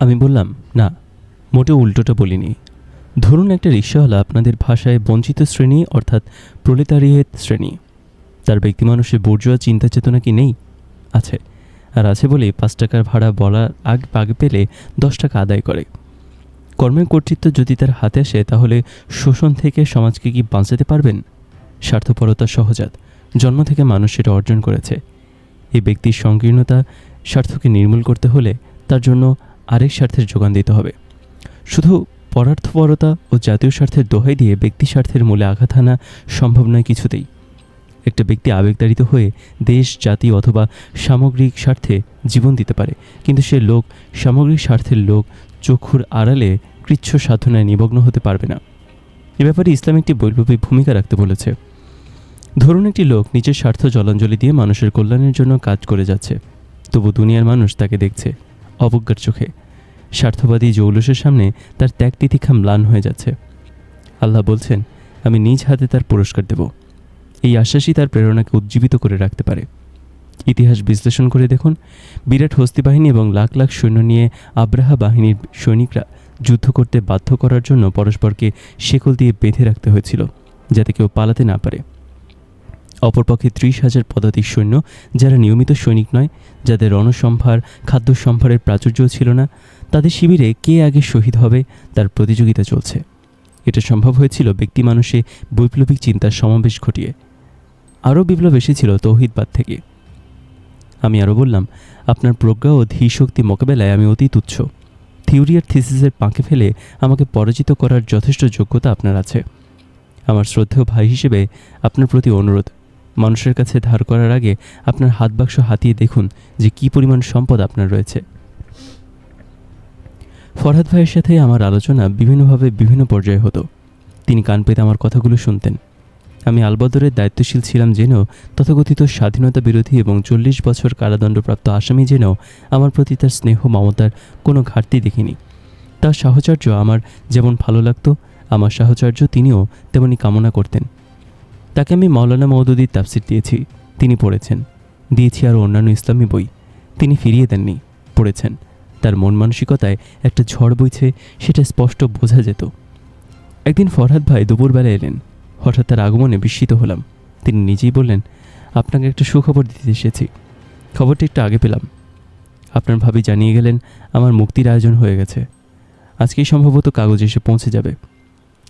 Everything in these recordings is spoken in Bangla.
আমি বললাম, না, মোটেও উল্টোটা বলিনি। ধরুন একটা রিক্সাওয়ালা আপনাদের ভাষায় বঞ্চিত শ্রেণি অর্থাৎ প্রলেতারিয়েত শ্রেণি। তার ব্যক্তি মানুষের বুর্জোয়া চিন্তা চেতনা কি নেই? আছে, আর আছে বলেই পাঁচ টাকার ভাড়া বলার আগ আগে পেলে দশ টাকা আদায় করে। কর্মের কর্তৃত্ব যদি তার হাতে আসে, তাহলে শোষণ থেকে সমাজকে কি বাঁচাতে পারবেন? স্বার্থপরতা সহজাত। জন্ম থেকে মানুষ সেটা অর্জন করেছে। এই ব্যক্তির সংকীর্ণতা স্বার্থকে নির্মূল করতে হলে তার জন্য আরেক স্বার্থের যোগান দিতে হবে। শুধু পরার্থপরতা ও জাতীয় স্বার্থের দোহাই দিয়ে ব্যক্তি স্বার্থের মূলে আঘাত আনা সম্ভব নয় কিছুতেই। একটা ব্যক্তি আবেগতাড়িত হয়ে দেশ, জাতি অথবা সামগ্রিক স্বার্থে জীবন দিতে পারে, কিন্তু সে লোক, সামগ্রিক স্বার্থের লোক চক্ষুর আড়ালে কৃচ্ছ সাধনায় নিমগ্ন হতে পারবে না। এ ব্যাপারে ইসলাম একটি বৈপ্লবিক ভূমিকা রাখতে বলেছে। ধরুন একটি লোক নিজের স্বার্থ জলাঞ্জলি দিয়ে মানুষের কল্যাণের জন্য কাজ করে যাচ্ছে, তবু দুনিয়ার মানুষ তাকে দেখছে। অবজ্ঞার চোখে। স্বার্থবাদী জৌলসের সামনে তার ত্যাগ তিতিক্ষা ম্লান হয়ে যাচ্ছে। আল্লাহ বলছেন, আমি নিজ হাতে তার পুরস্কার দেব। এই আশ্বাসই তার প্রেরণাকে উজ্জীবিত করে রাখতে পারে। ইতিহাস বিশ্লেষণ করে দেখুন, বিরাট হস্তি বাহিনী এবং লাখ লাখ সৈন্য নিয়ে আব্রাহা বাহিনীর সৈনিকরা যুদ্ধ করতে বাধ্য করার জন্য পরস্পরকে শেকল দিয়ে বেঁধে রাখতে হয়েছিল, যাতে কেউ পালাতে না পারে। অপরপক্ষে ত্রিশ হাজার পদাতিক সৈন্য, যারা নিয়মিত সৈনিক নয়, যাদের রণসম্ভার খাদ্য সম্ভারের প্রাচুর্য ছিল না, তাদের শিবিরে কে আগে শহীদ হবে তার প্রতিযোগিতা চলছে। এটা সম্ভব হয়েছিল ব্যক্তি মানুষে বৈপ্লবিক চিন্তার সমাবেশ ঘটিয়ে। আরও বিপ্লব এসেছিল তৌহিদবাদ থেকে। আমি আরও বললাম, আপনার প্রজ্ঞা ও ধীশক্তি মোকাবেলায় আমি অতি তুচ্ছ। থিওরি আর থিসিসের পাঁকে ফেলে আমাকে পরাজিত করার যথেষ্ট যোগ্যতা আপনার আছে। আমার শ্রদ্ধেয় ভাই হিসেবে আপনার প্রতি অনুরোধ। মানুষের কাছে ধার করার আগে আপনার হাত বাক্স হাতিয়ে দেখুন যে কী পরিমাণ সম্পদ আপনার রয়েছে। ফরহাদ ভাইয়ের সাথে আমার আলোচনা বিভিন্নভাবে বিভিন্ন পর্যায়ে হতো। তিনি কান পেতে আমার কথাগুলো শুনতেন। আমি আলবদরের দায়িত্বশীল ছিলাম জেনেও তথাকথিত স্বাধীনতা বিরোধী এবং চল্লিশ বছর কারাদণ্ডপ্রাপ্ত আসামি জেনেও আমার প্রতি তার স্নেহ, মমতার কোনো ঘাটতি দেখিনি। তার সাহচর্য আমার যেমন ভালো লাগতো, আমার সাহচর্য তিনিও তেমনি কামনা করতেন। তাকে আমি মৌলানা মৌদুদির তাফসির দিয়েছি। তিনি পড়েছেন। দিয়েছি আরও অন্যান্য ইসলামী বই। তিনি ফিরিয়ে দেননি, পড়েছেন। তার মন মানসিকতায় একটা ঝড় বইছে, সেটা স্পষ্ট বোঝা যেত। একদিন ফরহাদ ভাই দুপুরবেলা এলেন। হঠাৎ তার আগমনে বিস্মিত হলাম। তিনি নিজেই বললেন, আপনাকে একটা সুখবর দিতে এসেছি। খবরটি একটু আগে পেলাম। আপনার ভাবি জানিয়ে গেলেন, আমার মুক্তির আয়োজন হয়ে গেছে। আজকেই সম্ভবত কাগজ এসে পৌঁছে যাবে।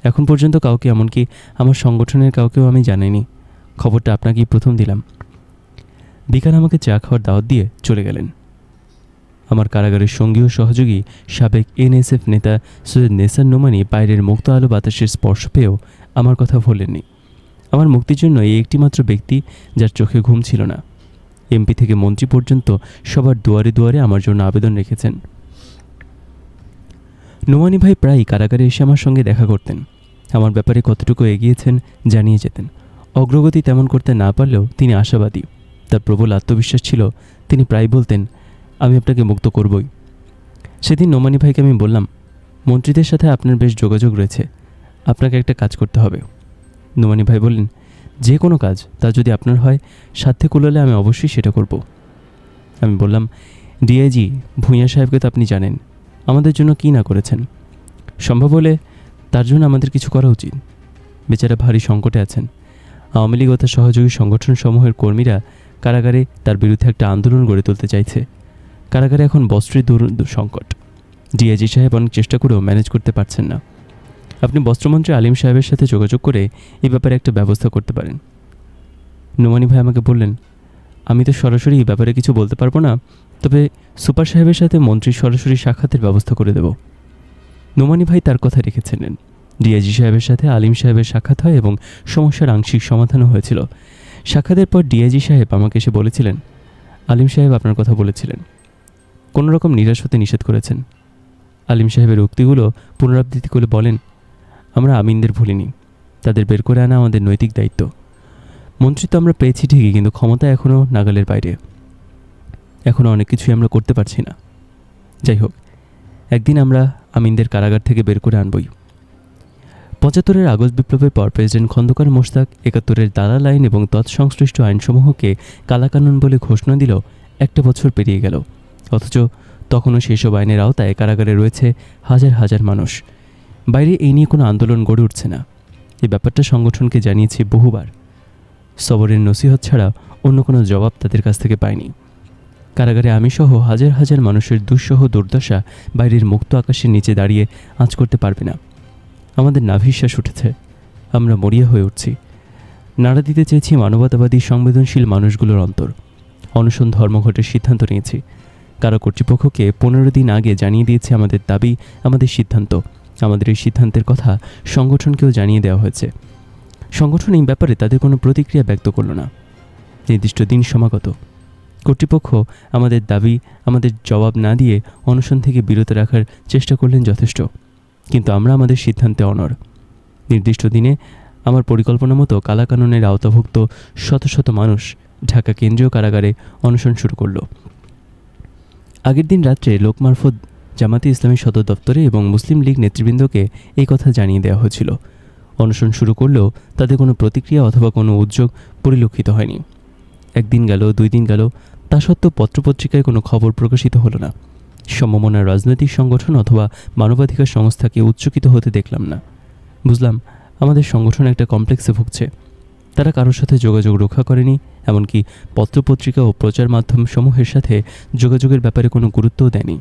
এখন পর্যন্ত কাউকে এমনকি আমার সংগঠনের কাউকেও আমি জানাইনি খবরটা আপনাকেই প্রথম দিলাম। বিকাল আমাকে চা খাওয়ার দাওয়াত দিয়ে চলে গেলেন। আমার কারাগারের সঙ্গী ও সহযোগী সাবেক এনএসএফ নেতা সৈয়দ নেসার নোমানি বাইরের মুক্ত আলো বাতাসের স্পর্শ পেয়েও আমার কথা ভোলেননি। আমার মুক্তির জন্য এই একটিমাত্র ব্যক্তি যার চোখে ঘুম ছিল না। এমপি থেকে মন্ত্রী পর্যন্ত সবার দুয়ারে দুয়ারে আমার জন্য আবেদন রেখেছেন। নোমানি ভাই প্রায়ই কারাগারে এসে আমার সঙ্গে দেখা করতেন। আমার ব্যাপারে কতটুকু এগিয়েছেন জানিয়ে যেতেন। অগ্রগতি তেমন করতে না পারলেও তিনি আশাবাদী। তার প্রবল আত্মবিশ্বাস ছিল, তিনি প্রায় বলতেন, আমি আপনাকে মুক্ত করবই। সেদিন নোমানি ভাইকে আমি বললাম, মন্ত্রীদের সাথে আপনার বেশ যোগাযোগ রয়েছে। আপনাকে একটা কাজ করতে হবে। নোমানি ভাই বললেন, যে কোনো কাজ, তা যদি আপনার হয় সাথে কুলালে আমি অবশ্যই সেটা করব। আমি বললাম, ডিআইজি, ভূঁইয়া সাহেবকে তো আপনি জানেন আমাদের জন্য কী না করেছেন? সম্ভব হলে তার জন্য আমাদের কিছু করা উচিত। বেচারা ভারী সংকটে আছেন। আওয়ামী লীগ ও তার সহযোগী সংগঠনসমূহের কর্মীরা কারাগারে তার বিরুদ্ধে একটা আন্দোলন গড়ে তুলতে চাইছে। কারাগারে এখন বস্ত্রের দূর সংকট। ডিআইজি সাহেব অনেক চেষ্টা করেও ম্যানেজ করতে পারছেন না। আপনি বস্ত্রমন্ত্রী আলিম সাহেবের সাথে যোগাযোগ করে এই ব্যাপারে একটা ব্যবস্থা করতে পারেন। নোমানি ভাই আমাকে বললেন, আমি তো সরাসরি এই ব্যাপারে কিছু বলতে পারব না। তবে সুপার সাহেবের সাথে মন্ত্রীর সরাসরি সাক্ষাতের ব্যবস্থা করে দেব। নোমানি ভাই তার কথা রেখেছিলেন। ডিআইজি সাহেবের সাথে আলিম সাহেবের সাক্ষাৎ হয় এবং সমস্যার আংশিক সমাধানও হয়েছিল। সাক্ষাতের পর ডিআইজি সাহেব আমাকে এসে বলেছিলেন, আলিম সাহেব আপনার কথা বলেছিলেন। কোনো রকম নিরাশ হতে নিষেধ করেছেন। আলিম সাহেবের উক্তিগুলো পুনরাবৃত্তি করে বলেন, আমরা আমিনদের ভুলিনি। তাদের বের করে আনা আমাদের নৈতিক দায়িত্ব। মন্ত্রিত্ব আমরা পেয়েছি ঠিকই, কিন্তু ক্ষমতা এখনও নাগালের বাইরে। এখনও অনেক কিছুই আমরা করতে পারছি না। যাই হোক, একদিন আমরা আমিনদের কারাগার থেকে বের করে আনবই। পঁচাত্তরের আগস্ট বিপ্লবের পর প্রেসিডেন্ট খন্দকার মোশতাক একাত্তরের দালাল আইন এবং তৎসংশ্লিষ্ট আইনসমূহকে কালাকানুন বলে ঘোষণা দিল, একটা বছর পেরিয়ে গেল। অথচ তখনও সেসব আইনের আওতায় কারাগারে রয়েছে হাজার হাজার মানুষ। বাইরে এই নিয়ে কোনো আন্দোলন গড়ে উঠছে না। এই ব্যাপারটা সংগঠনকে জানিয়েছি বহুবার। সবরের নসিহত ছাড়া অন্য কোনো জবাব তাদের কাছ থেকে পাইনি। কারাগারে আমি সহ হাজার হাজার মানুষের দুঃসহ দুর্দশা বাইরের মুক্ত আকাশের নিচে দাঁড়িয়ে আঁচ করতে পারবে না। আমাদের নাভিশ্বাস উঠেছে। আমরা মরিয়া হয়ে উঠছি। নাড়া দিতে চেয়েছি মানবতাবাদী সংবেদনশীল মানুষগুলোর অন্তর। অনশন ধর্মঘটের সিদ্ধান্ত নিয়েছি। কারা কর্তৃপক্ষকে পনেরো দিন আগে জানিয়ে দিয়েছে আমাদের দাবি, আমাদের সিদ্ধান্ত। আমাদের এই সিদ্ধান্তের কথা সংগঠনকেও জানিয়ে দেওয়া হয়েছে। সংগঠন এই ব্যাপারে তাদের কোনো প্রতিক্রিয়া ব্যক্ত করল না। নির্দিষ্ট দিন সমাগত। কর্তৃপক্ষ আমাদের দাবি, আমাদের জবাব না দিয়ে অনশন থেকে বিরত রাখার চেষ্টা করলেন যথেষ্ট। কিন্তু আমরা আমাদের সিদ্ধান্তে অনর নির্দিষ্ট দিনে আমার পরিকল্পনা মতো কালাকানুনের আওতাভুক্ত শত শত মানুষ ঢাকা কেন্দ্রীয় কারাগারে অনশন শুরু করল। আগের দিন রাত্রে লোকমারফত জামাতে ইসলামী সদর দপ্তরে এবং মুসলিম লীগ নেতৃবৃন্দকে এই কথা জানিয়ে দেওয়া হয়েছিল। অনশন শুরু করলেও তাদের কোনো প্রতিক্রিয়া অথবা কোনো উদ্যোগ পরিলক্ষিত হয়নি। একদিন গেল, দুই দিন গেল, তা সত্ত্বেও পত্রপত্রিকায় কোনো খবর প্রকাশিত হলো না। সম্ভাবনার রাজনৈতিক সংগঠন অথবা মানবাধিকার সংস্থাকে উচ্চকিত হতে দেখলাম না। বুঝলাম, আমাদের সংগঠন একটা কমপ্লেক্সে ভুগছে। তারা কারোর সাথে যোগাযোগ রক্ষা করেনি, এমনকি পত্রপত্রিকা ও প্রচার মাধ্যম সমূহের সাথে যোগাযোগের ব্যাপারে কোনো গুরুত্বও দেয়নি।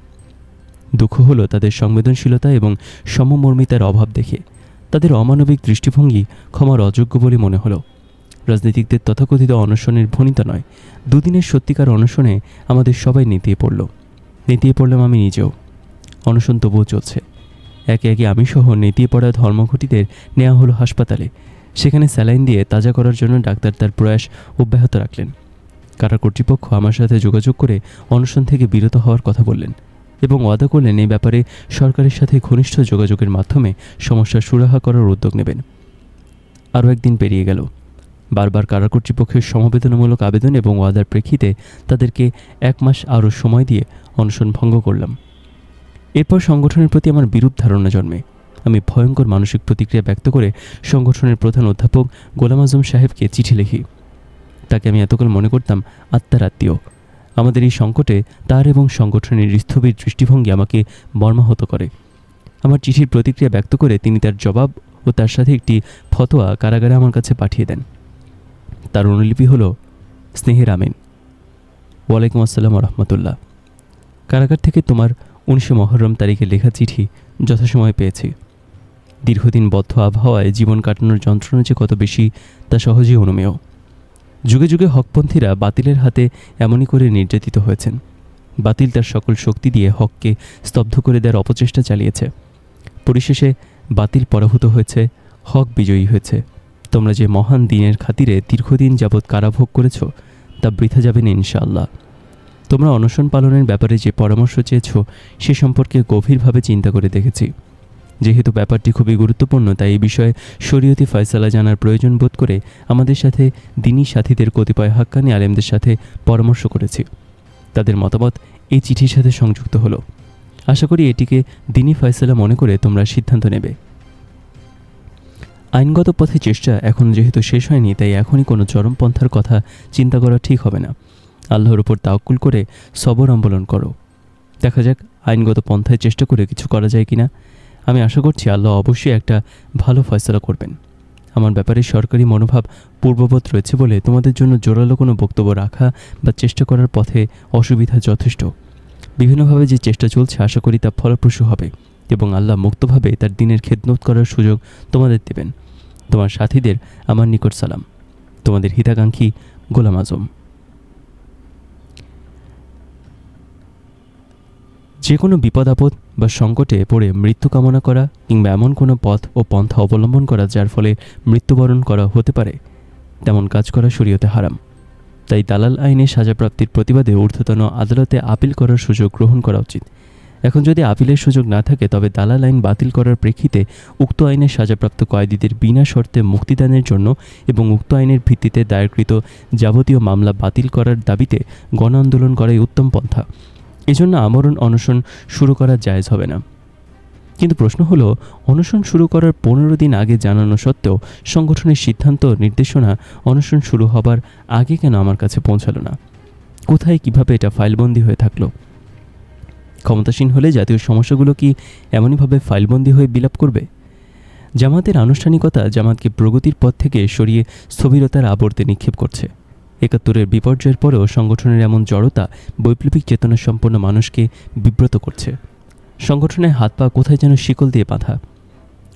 দুঃখ হলো তাদের সংবেদনশীলতা এবং সমমর্মিতার অভাব দেখে। তাদের অমানবিক দৃষ্টিভঙ্গি ক্ষমার অযোগ্য বলে মনে হলো। রাজনীতিকদের তথাকথিত অনশনের ভনিতা নয়। দুদিনের সত্যিকার অনশনে আমাদের সবাই নেতিয়ে পড়ল। নেতিয়ে পড়লাম আমি নিজেও। অনশন তবুও চলছে। একে একে আমি সহ নেতিয়ে পড়া ধর্মঘটিদের নেওয়া হলো হাসপাতালে। সেখানে স্যালাইন দিয়ে তাজা করার জন্য ডাক্তার তার প্রয়াস অব্যাহত রাখলেন। কারা কর্তৃপক্ষ আমার সাথে যোগাযোগ করে অনশন থেকে বিরত হওয়ার কথা বললেন এবং ওয়াদা করলেন এই ব্যাপারে সরকারের সাথে ঘনিষ্ঠ যোগাযোগের মাধ্যমে সমস্যার সুরাহা করার উদ্যোগ নেবেন। আরও একদিন পেরিয়ে গেল। বারবার কারা কর্তৃপক্ষের সমবেদনামূলক আবেদন এবং ওয়াদার প্রেক্ষিতে তাদেরকে এক মাস আরও সময় দিয়ে অনশন ভঙ্গ করলাম। এরপর সংগঠনের প্রতি আমার বিরূপ ধারণা জন্মে। আমি ভয়ঙ্কর মানসিক প্রতিক্রিয়া ব্যক্ত করে সংগঠনের প্রধান অধ্যাপক গোলাম আজম সাহেবকে চিঠি লিখি। তাকে আমি এতকাল মনে করতাম আত্মার আত্মীয়। আমাদের এই সংকটে তার এবং সংগঠনের স্থবির দৃষ্টিভঙ্গি আমাকে মর্মাহত করে। আমার চিঠির প্রতিক্রিয়া ব্যক্ত করে তিনি তার জবাব ও তার সাথে একটি ফতোয়া কারাগারে আমার কাছে পাঠিয়ে দেন। তার অনুলিপি হল, স্নেহের আমিন। ওয়ালাইকুম আসসালাম রহমতুল্লাহ কারাগার থেকে তোমার উনিশে মহরম তারিখে লেখা চিঠি যথাসময়ে পেয়েছি। দীর্ঘদিন বদ্ধ আবহাওয়ায় জীবন কাটানোর যন্ত্রণা যে কত বেশি, তা সহজেই অনুমেয়। যুগে যুগে হকপন্থীরা বাতিলের হাতে এমনই করে নির্যাতিত হয়েছেন। বাতিল তার সকল শক্তি দিয়ে হককে স্তব্ধ করে দেওয়ার অপচেষ্টা চালিয়েছে। পরিশেষে বাতিল পরাভূত হয়েছে, হক বিজয়ী হয়েছে। তোমরা যে মহান দিনের খাতিরে দীর্ঘদিন যাবৎ কারাভোগ করেছ, তা বৃথা যাবে না ইনশাআল্লাহ। তোমরা অনশন পালনের ব্যাপারে যে পরামর্শ চেয়েছ, সে সম্পর্কে গভীরভাবে চিন্তা করে দেখেছি। যেহেতু ব্যাপারটি খুবই গুরুত্বপূর্ণ, তাই এই বিষয়ে শরীয়তি ফয়সালা জানার প্রয়োজন বোধ করে আমাদের সাথে দিনী সাথীদের কতিপয় হাক্কানি আলেমদের সাথে পরামর্শ করেছি। তাদের মতামত এই চিঠির সাথে সংযুক্ত হলো। আশা করি এটিকে দিনী ফয়সালা মনে করে তোমরা সিদ্ধান্ত নেবে। আইনগত পথে চেষ্টা এখন যেহেতু শেষ হয়নি, তাই এখনই কোনো চরমপন্থার কথা চিন্তা করা ঠিক হবে না। আল্লাহর উপর তাওকুল করে সবর অবলম্বন করো। দেখা যাক আইনগত পন্থায় চেষ্টা করে কিছু করা যায় কিনা। আমি আশা করছি আল্লাহ অবশ্যই একটা ভালো ফয়সলা করবেন। আমার ব্যাপারে সরকারি মনোভাব পূর্ববৎ রয়েছে বলে তোমাদের জন্য জোরালো কোনো বক্তব্য রাখা বা চেষ্টা করার পথে অসুবিধা যথেষ্ট। বিভিন্নভাবে যে চেষ্টা চলছে, আশা করি তা ফলপ্রসূ হবে। এবং আল্লাহ মুক্তভাবে তার দিনের খেদমত করার সুযোগ তোমাদের দেবেন। তোমার সাথীদের আমার নিকট সালাম। তোমাদের হিতাকাঙ্ক্ষী গোলাম আজম। যে কোনো বিপদ, আপদ বা সংকটে পড়ে মৃত্যু কামনা করা কিংবা এমন কোনো পথ ও পন্থা অবলম্বন করা যার ফলে মৃত্যুবরণ করা হতে পারে, তেমন কাজ করা শরীয়তে হারাম। তাই দালাল আইনে সাজাপ্রাপ্তির প্রতিবাদে ঊর্ধ্বতন আদালতে আপিল করার সুযোগ গ্রহণ করা উচিত। এখন যদি আপিলের সুযোগ না থাকে, তবে দালাল আইন বাতিল করার প্রেক্ষিতে উক্ত আইনের সাজাপ্রাপ্ত কয়েদিদের বিনা শর্তে মুক্তিদানের জন্য এবং উক্ত আইনের ভিত্তিতে দায়েরকৃত যাবতীয় মামলা বাতিল করার দাবিতে গণ আন্দোলন করাই উত্তম পন্থা। এজন্য আমরণ অনশন শুরু করা জায়েজ হবে না। কিন্তু প্রশ্ন হলো, অনশন শুরু করার পনেরো দিন আগে জানানো সত্ত্বেও সংগঠনের সিদ্ধান্ত, নির্দেশনা অনশন শুরু হবার আগে কেন আমার কাছে পৌঁছালো না? কোথায় কীভাবে এটা ফাইলবন্দি হয়ে থাকল? ক্ষমতাসীন হলে জাতীয় সমস্যাগুলো কি এমনইভাবে ফাইলবন্দি হয়ে বিলাপ করবে? জামাতের আনুষ্ঠানিকতা জামাতকে প্রগতির পথ থেকে সরিয়ে স্থবিরতার আবর্তে নিক্ষেপ করছে। একাত্তরের বিপর্যয়ের পরেও সংগঠনের এমন জড়তা বৈপ্লবিক চেতনা সম্পন্ন মানুষকে বিব্রত করছে। সংগঠনের হাত পা কোথায় যেন শিকল দিয়ে বাঁধা।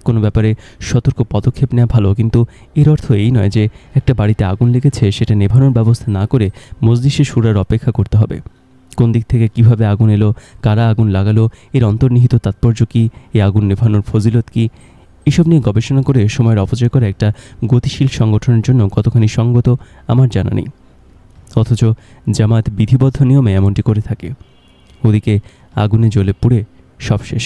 কোনো ব্যাপারে সতর্ক পদক্ষেপ নেওয়া ভালো, কিন্তু এর অর্থ এই নয় যে একটা বাড়িতে আগুন লেগেছে সেটা নেভানোর ব্যবস্থা না করে মসজিষে সুরার অপেক্ষা করতে হবে। কোন দিক থেকে কীভাবে আগুন এলো, কারা আগুন লাগালো, এর অন্তর্নিহিত তাৎপর্য কী এই আগুন নেভানোর ফজিলত কী? এসব নিয়ে গবেষণা করে সময়ের অপচয় করে একটা গতিশীল সংগঠনের জন্য কতখানি সঙ্গত, আমার জানা নেই। অথচ জামাত বিধিবদ্ধ নিয়মে এমনটি করে থাকে। ওদিকে আগুনে জ্বলে পুড়ে সব শেষ